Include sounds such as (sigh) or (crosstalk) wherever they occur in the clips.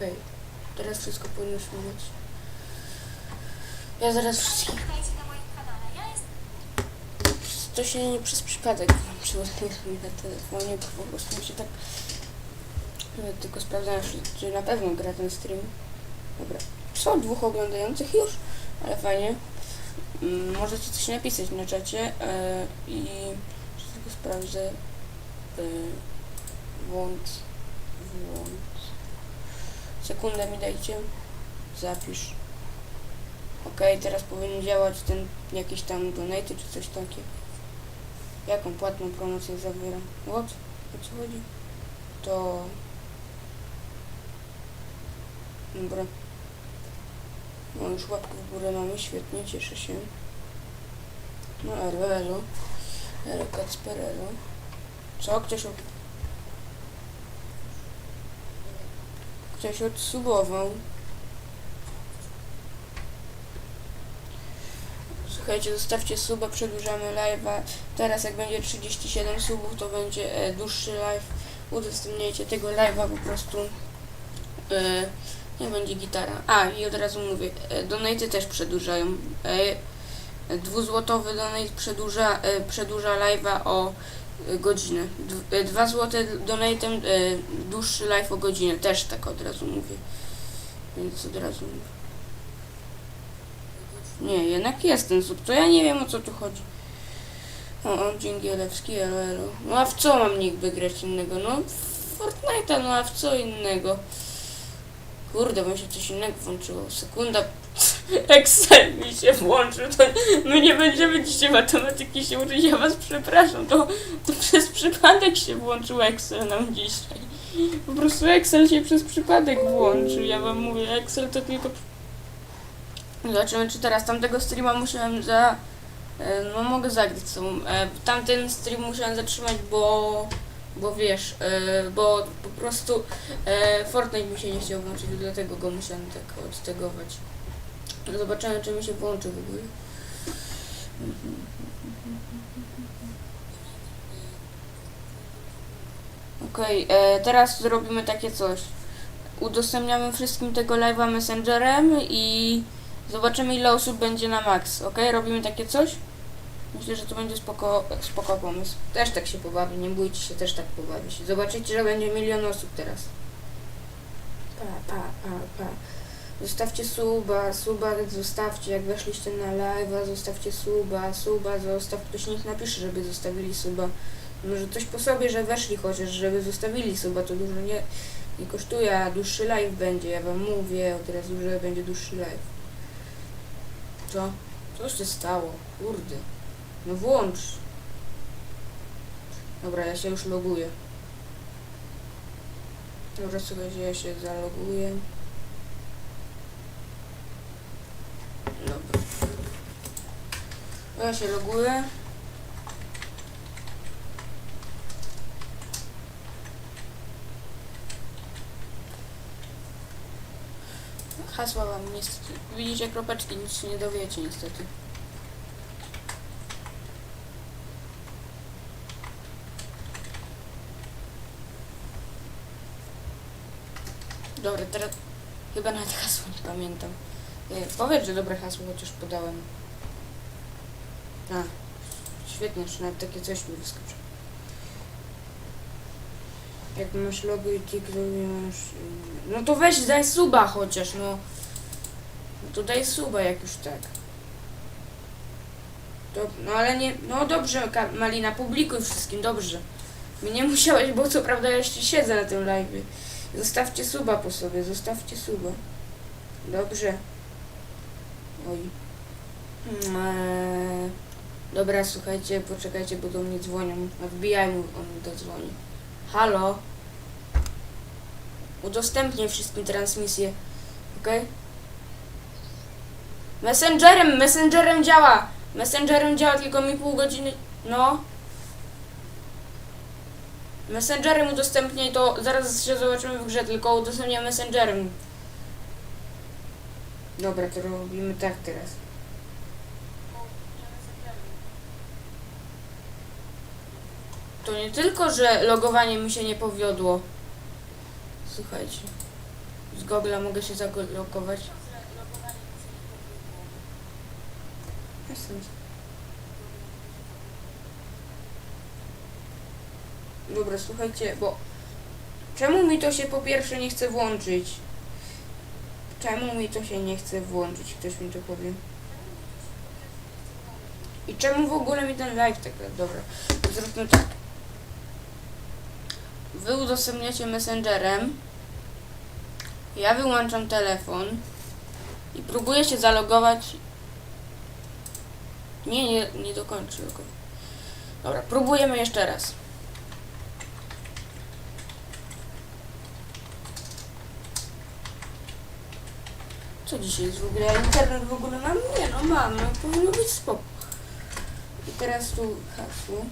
Okej. Teraz wszystko powinno śmigać. Ja zaraz wszystkich... To się nie przez przypadek przyłożyłem na telefonie, bo po prostu mi się tak... Ja tylko sprawdzałem, czy- na pewno gra ten stream. Dobra. Są dwóch oglądających już, ale fajnie. Mm, Możecie coś napisać na czacie e, i tylko sprawdzę. E, włącz. Włącz. Sekundę mi dajcie. Zapisz. Okej, teraz powinien działać ten jakiś tam donate czy coś takiego. Jaką płatną promocję zawiera? What? O co chodzi? To... Dobra. No już łapkę w górę mamy, świetnie, cieszę się. No. Elo Kacperelo. Co? Ktoś Ktoś odsubował. Słuchajcie, zostawcie suba, przedłużamy live'a. Teraz jak będzie 37 subów, to będzie e, dłuższy live. Udostępniajcie tego live'a po prostu. E, nie będzie gitara. A, i od razu mówię, e, też przedłużają. E, dwuzłotowy donate przedłuża, e, przedłuża live'a o godzinę. D- e, dwa złote donatem, e, dłuższy live o godzinę. Też tak od razu mówię. Więc od razu mówię. Nie, jednak jest ten sub. To ja nie wiem o co tu chodzi. O, o Dżingielewski, elo. No a w co mam niby grać innego? No w Fortnite'a, no a w co innego? Kurde, bo mi się coś innego włączyło. Sekunda. Excel mi się włączył. To my nie będziemy dzisiaj matematyki się uczyć. Ja was przepraszam. To, to przez przypadek się włączył Excel nam dzisiaj. Po prostu Excel się przez przypadek włączył. Ja wam mówię, Excel to tylko Zobaczymy, czy teraz tamtego streama musiałem za... e, No mogę zagrać sobą. E, Tamten stream musiałem zatrzymać, bo... Bo wiesz, e, bo po prostu Fortnite mi się nie chciał włączyć, dlatego go musiałem tak odtegować. Zobaczymy, czy mi się włączy w ogóle. Okej, e, teraz zrobimy takie coś. Udostępniamy wszystkim tego live'a messengerem i Zobaczymy ile osób będzie na max, ok? Robimy takie coś? Myślę, że to będzie spoko, spoko pomysł. Też tak się pobawi, nie bójcie się, też tak pobawi się. Zobaczycie, że będzie milion osób teraz. Pa, pa, pa, pa. Zostawcie suba, suba zostawcie, jak weszliście na live'a, zostawcie suba, suba zostaw, ktoś niech napisze, żeby zostawili suba. Może coś po sobie, że weszli chociaż, żeby zostawili suba, to dużo nie, nie kosztuje, a dłuższy live będzie, ja wam mówię od razu, że będzie dłuższy live. Co? Co się stało? Kurde. No włącz. Dobra, ja się już loguję. Dobra, słuchajcie, ja się zaloguję. Dobra. Ja się loguję. Hasła wam niestety. Widzicie kropeczki, nic się nie dowiecie niestety. Dobra, teraz chyba nawet hasło nie pamiętam. E, powiedz, że dobre hasło chociaż podałem. A, świetnie, że nawet takie coś mi wyskoczy. Jak masz logo i TikTok masz... No to weź daj suba chociaż, no. No to daj suba jak już tak. No ale nie... No dobrze, Malina, publikuj wszystkim, dobrze. My nie musiałeś, bo co prawda ja jeszcze siedzę na tym live. Zostawcie suba po sobie, zostawcie suba. Dobrze. Oj. Eee, dobra, słuchajcie, poczekajcie, bo do mnie dzwonią. Wbijaj mu, on dodzwoni. Halo? Udostępnię wszystkim transmisję. Ok? Messengerem, messengerem działa. Messengerem działa tylko mi pół godziny. No. Messengerem udostępniaj to. Zaraz się zobaczymy w grze, tylko udostępniam messengerem. Dobra, to robimy tak teraz. To nie tylko, że logowanie mi się nie powiodło. Słuchajcie. Z Google'a mogę się zalogować. Dobra, słuchajcie, bo czemu mi to się po pierwsze nie chce włączyć? Czemu mi to się nie chce włączyć? Ktoś mi to powie. I czemu w ogóle mi ten live tak... Dobra, zróbmy tak. Wy udostępniacie messengerem. Ja wyłączam telefon. I próbuję się zalogować. Nie, nie, nie dokończę. tylko- Dobra, próbujemy jeszcze raz. Co dzisiaj jest w ogóle? Ja internet w ogóle mam? Nie, no mam, no powinno być spoko. I teraz tu hasło.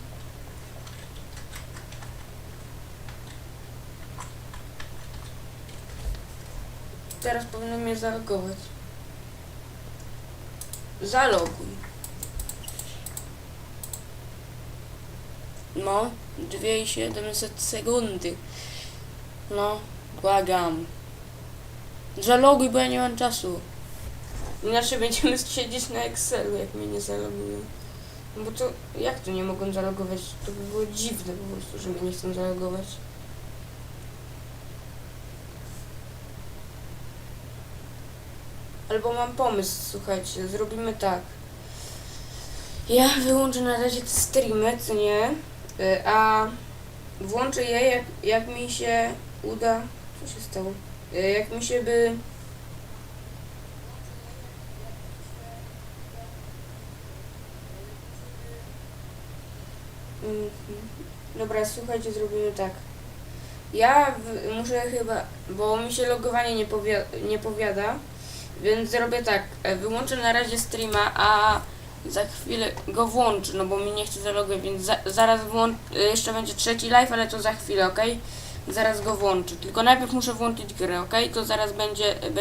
Teraz powinno mnie zalogować. Zaloguj. No, 2700 sekundy. No, błagam. Zaloguj, bo ja nie mam czasu. Inaczej (laughs) będziemy siedzieć na Excelu, jak mnie nie zalogują. No bo to, jak to nie mogą zalogować? To by było dziwne po prostu, że mnie nie chcą zalogować. Albo mam pomysł, słuchajcie, zrobimy tak. Ja wyłączę na razie te streamy, co nie? Y, A włączę je, jak, jak mi się uda. Co się stało? Y, Jak mi się by. Mhm. Dobra, słuchajcie, zrobimy tak. Ja muszę chyba, bo mi się logowanie nie, powia, nie powiada, więc zrobię tak. e, Wyłączę na razie streama, a za chwilę go włączę, no bo mi nie chce zalogować, więc za, zaraz włącz, e, jeszcze będzie trzeci live, ale to za chwilę, ok? Zaraz go włączę. Tylko najpierw muszę włączyć grę, ok? To zaraz będzie,